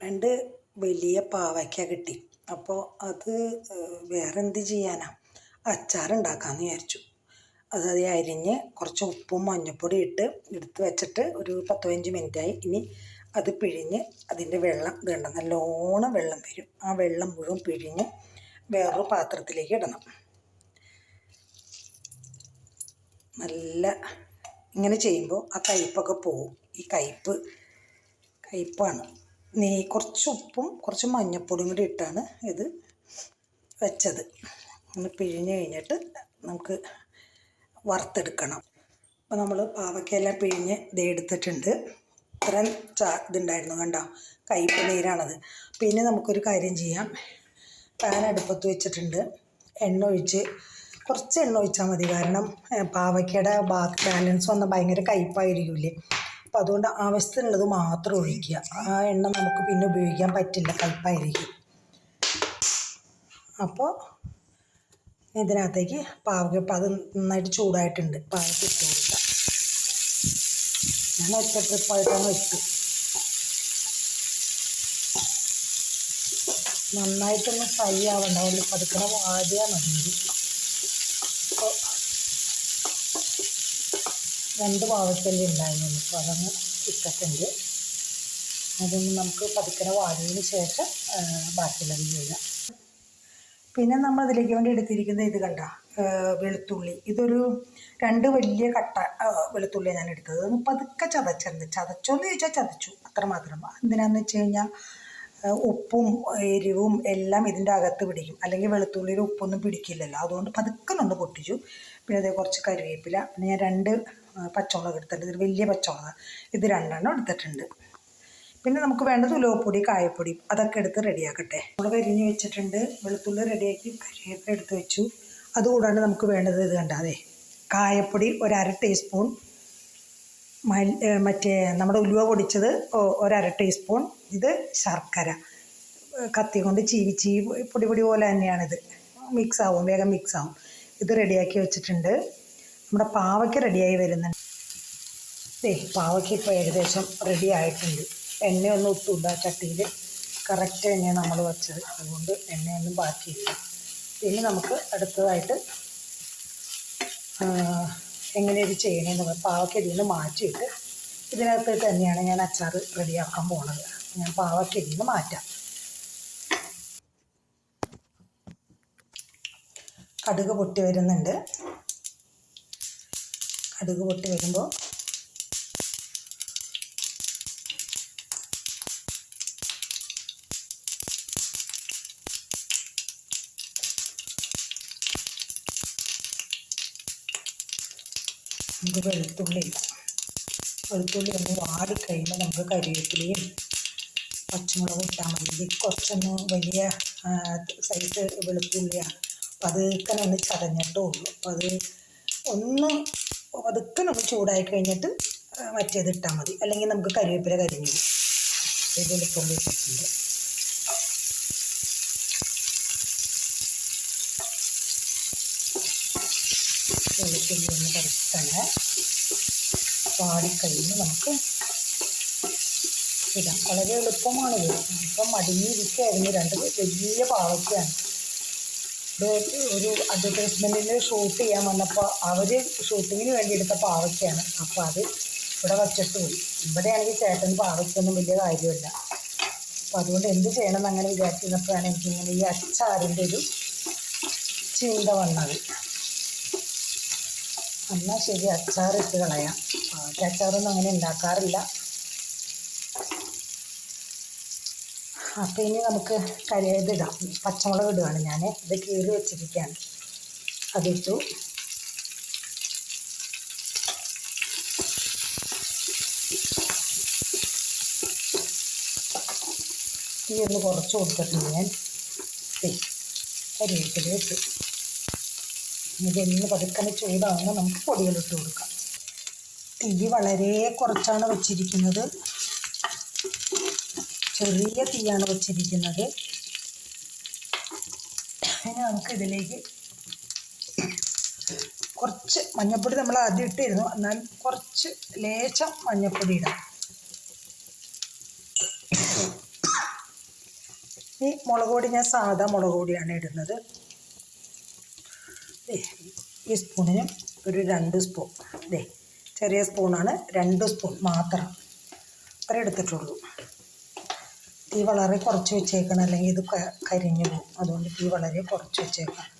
രണ്ട് വലിയ പാവയ്ക്ക കിട്ടി. അപ്പോൾ അത് വേറെ എന്ത് ചെയ്യാനാ? അച്ചാറുണ്ടാക്കാമെന്ന് വിചാരിച്ചു. അത് അത് അരിഞ്ഞ് കുറച്ച് ഉപ്പും മഞ്ഞൾപ്പൊടി ഇട്ട് എടുത്ത് വെച്ചിട്ട് ഒരു പത്ത് പതിനഞ്ച് മിനിറ്റായി. ഇനി അത് പിഴിഞ്ഞ് അതിന്റെ വെള്ളം ഇത് കണ്ടോ നല്ലോണം വെള്ളം വരും. ആ വെള്ളം മുഴുവൻ പിഴിഞ്ഞ് വേറൊരു പാത്രത്തിലേക്ക് ഇടണം. നല്ല ഇങ്ങനെ ചെയ്യുമ്പോൾ ആ കയ്പ്പൊക്കെ പോവും. ഈ കയ്പ്പ് കയ്പ്പാണ് നെയ് കുറച്ച് ഉപ്പും കുറച്ച് മഞ്ഞൾപ്പൊടിയും കൂടി ഇട്ടാണ് ഇത് വെച്ചത്. ഒന്ന് പിഴിഞ്ഞ് കഴിഞ്ഞിട്ട് നമുക്ക് വറുത്തെടുക്കണം. അപ്പോൾ നമ്മൾ പാവയ്ക്കെല്ലാം പിഴിഞ്ഞ് ഇത് എടുത്തിട്ടുണ്ട്. ഇത്രയും ചാ ഇതുണ്ടായിരുന്നു കണ്ടോ? കയ്പ്പ് നീരാണത്. പിന്നെ നമുക്കൊരു കാര്യം ചെയ്യാം. പാൻ അടുപ്പത്ത് വെച്ചിട്ടുണ്ട്. എണ്ണ ഒഴിച്ച് കുറച്ച് എണ്ണ ഒഴിച്ചാൽ മതി. കാരണം പാവയ്ക്കയുടെ ബാക്ക് ബാലൻസ് വന്നാൽ ഭയങ്കര കയ്പ്പായിരിക്കില്ലേ അപ്പോൾ അതുകൊണ്ട് ആവശ്യത്തിനുള്ളത് മാത്രം ഒഴിക്കുക. ആ എണ്ണ നമുക്ക് പിന്നെ ഉപയോഗിക്കാൻ പറ്റില്ല കയ്പ്പായിരിക്കും അപ്പോൾ ഇതിനകത്തേക്ക് പാവക ഇപ്പം അത് നന്നായിട്ട് ചൂടായിട്ടുണ്ട്. പാവയ്ക്ക് ഇട്ട് കൊടുക്കാം. ഞാൻ ഒറ്റ ട്രിപ്പായിട്ടാണ് ഇട്ടു നന്നായിട്ടൊന്ന് ഫ്രൈ ആവണ്ട. അതിൽ പതുക്കണ വാടിയാൽ മതി. അപ്പോൾ രണ്ട് പാവയ്ക്കല്ലേ ഉണ്ടായിരുന്നു അപ്പോൾ അതങ്ങ് ഇട്ടിട്ടുണ്ട്. അതൊന്ന് നമുക്ക് പതുക്കനെ വാടിയതിന് ശേഷം ബാക്കിയുള്ളത് ചെയ്യാം. പിന്നെ നമ്മൾ അതിലേക്ക് വേണ്ടി എടുത്തിരിക്കുന്ന ഇത് കണ്ട വെളുത്തുള്ളി. ഇതൊരു രണ്ട് വലിയ കട്ട വെളുത്തുള്ളി ഞാൻ എടുത്തത്. അതൊന്ന് പതുക്കെ ചതച്ചോ എന്ന് ചോദിച്ചാൽ ചതച്ചു. അത്രമാത്രം എന്തിനാന്ന് വെച്ച് കഴിഞ്ഞാൽ ഉപ്പും എരിവും എല്ലാം ഇതിന്റെ അകത്ത് പിടിക്കും. അല്ലെങ്കിൽ വെളുത്തുള്ളിയിൽ ഉപ്പൊന്നും പിടിക്കില്ലല്ലോ. അതുകൊണ്ട് പതുക്കെ ഒന്ന് പൊട്ടിച്ചു. പിന്നെ അതേ കുറച്ച് കറിവേപ്പില. പിന്നെ ഞാൻ രണ്ട് പച്ചമുളക് എടുത്തിട്ടുണ്ട്. ഇത് വലിയ പച്ചമുളക്. ഇത് രണ്ടെണ്ണം എടുത്തിട്ടുണ്ട്. പിന്നെ നമുക്ക് വേണ്ടത് ഉലുവപ്പൊടി കായപ്പൊടി. അതൊക്കെ എടുത്ത് റെഡിയാക്കട്ടെ. നമ്മൾ കരിഞ്ഞ് വെച്ചിട്ടുണ്ട്. വെളുത്തുള്ളി റെഡിയാക്കി കരിയൊക്കെ എടുത്ത് വെച്ചു. അതുകൂടാണ്ട് നമുക്ക് വേണ്ടത് ഇത് കണ്ടാതെ കായപ്പൊടി ഒരു അര ടീസ്പൂൺ. മറ്റേ നമ്മുടെ ഉലുവ പൊടിച്ചത് ഒരര ടീസ്പൂൺ. ഇത് ശർക്കര. കത്തി കൊണ്ട് ചീവി ചീവി പൊടി പൊടി പോലെ തന്നെയാണിത്. മിക്സ് ആവും. വേഗം മിക്സ് ആവും. ഇത് റെഡിയാക്കി വെച്ചിട്ടുണ്ട്. നമ്മുടെ പാവയ്ക്ക് റെഡിയായി വരുന്നുണ്ട്. ദേ പാവയ്ക്ക് ഇപ്പോൾ ഏകദേശം റെഡി ആയിട്ടുണ്ട്. എണ്ണയൊന്നും ഒട്ടുമില്ല ചട്ടിയിൽ കറക്റ്റ് എണ്ണയാണ് നമ്മൾ വെച്ചത്. അതുകൊണ്ട് എണ്ണയൊന്നും ബാക്കിയില്ല. ഇനി നമുക്ക് അടുത്തതായിട്ട് എങ്ങനെ ഇത് ചെയ്യണമെന്ന് പറയാം. പാവയ്ക്ക് ഇതിൽ നിന്ന് മാറ്റിയിട്ട് ഇതിനകത്ത് തന്നെയാണ് ഞാൻ അച്ചാർ റെഡിയാക്കാൻ പോണത്. ഞാൻ പാവയ്ക്ക് ഇതിൽ നിന്ന് മാറ്റാം. കടുക് പൊട്ടി വരുന്നുണ്ട്. കടുക് പൊട്ടി വരുമ്പോൾ നമുക്ക് വെളുത്തുള്ളി വെളുത്തുള്ളി ഒന്ന് വാടിക്കഴിയുമ്പോൾ നമുക്ക് കരിവേപ്പിലയും പച്ചമുളകും ഇട്ടാൽ മതി. കുറച്ചൊന്ന് വലിയ സൈസ് വെളുത്തുള്ളിയാണ്. അപ്പം അതൊക്കെ ഒന്ന് ചതഞ്ഞിട്ടേ ഉള്ളൂ. അപ്പം അത് ഒന്ന് പതുക്കെ നമ്മൾ ചൂടായി കഴിഞ്ഞിട്ട് മറ്റേത് ഇട്ടാൽ മതി. അല്ലെങ്കിൽ നമുക്ക് കരിവേപ്പില കരിഞ്ഞു ഇട്ടിട്ടുണ്ട് വെളുത്തുള്ളി ഒന്ന് പതുക്കനെ പാടിക്കഴിഞ്ഞ് നമുക്ക് ഇടാം. വളരെ എളുപ്പമാണിത് ഇപ്പം മടിഞ്ഞിരിക്കുകയായിരുന്നു. രണ്ട് വലിയ പാവയ്ക്കാണ്. ഒരു അഡ്വർടൈസ്മെന്റിന് ഷൂട്ട് ചെയ്യാൻ വന്നപ്പോൾ അവർ ഷൂട്ടിങ്ങിന് വേണ്ടി എടുത്ത പാവയ്ക്കാണ്. അപ്പോൾ അത് ഇവിടെ വച്ചിട്ട് പോയി. ഇവിടെയാണെങ്കിൽ ചേട്ടൻ പാവയ്ക്കൊന്നും വലിയ കാര്യമില്ല. അപ്പോൾ അതുകൊണ്ട് എന്ത് ചെയ്യണം എന്നങ്ങനെ വിചാരിച്ചിരുന്നപ്പോഴാണ് എനിക്കിങ്ങനെ ഈ അച്ചാറിന്റെ ഒരു ചിന്ത വന്നത്. എന്നാൽ ശരി അച്ചാറിട്ട് കളയാം. പാവയ്ക്ക് അച്ചാറൊന്നും അങ്ങനെ ഉണ്ടാക്കാറില്ല. അപ്പോൾ ഇനി നമുക്ക് കരി ഇടാം. പച്ചമുളക് ഇടുകയാണ് ഞാൻ ഇത് കീറി വെച്ചിരിക്കുകയാണ്. അതിട്ടു തീ കുറച്ച് കൊടുത്തിട്ടുണ്ട് ഞാൻ. കരിയേപ്പില ഇട്ടു. ഇതൊന്ന് പതുക്കനെ ചൂടാകുമ്പോൾ നമുക്ക് പൊടികളിട്ട് കൊടുക്കാം. തീ വളരെ കുറച്ചാണ് വെച്ചിരിക്കുന്നത്. ചെറിയ തീയാണ് വെച്ചിരിക്കുന്നത്. ഇനി നമുക്ക് ഇതിലേക്ക് കുറച്ച് മഞ്ഞൾപ്പൊടി നമ്മൾ ആദ്യം ഇട്ടിരുന്നു. എന്നാൽ കുറച്ച് ലേശം മഞ്ഞൾപ്പൊടി ഇടാം. ഈ മുളക് പൊടി ഞാൻ സാധാ മുളക് പൊടിയാണ് ഇടുന്നത്. ഈ സ്പൂണിന് ഒരു രണ്ട് സ്പൂൺ ദേ ചെറിയ സ്പൂണാണ്. രണ്ട് സ്പൂൺ മാത്രം. അത്ര എടുത്തിട്ടുള്ളൂ. തീ വളരെ കുറച്ച് വെച്ചേക്കണം. അല്ലെങ്കിൽ ഇത് കരിഞ്ഞു പോകും. അതുകൊണ്ട് തീ വളരെ കുറച്ച് വെച്ചേക്കാം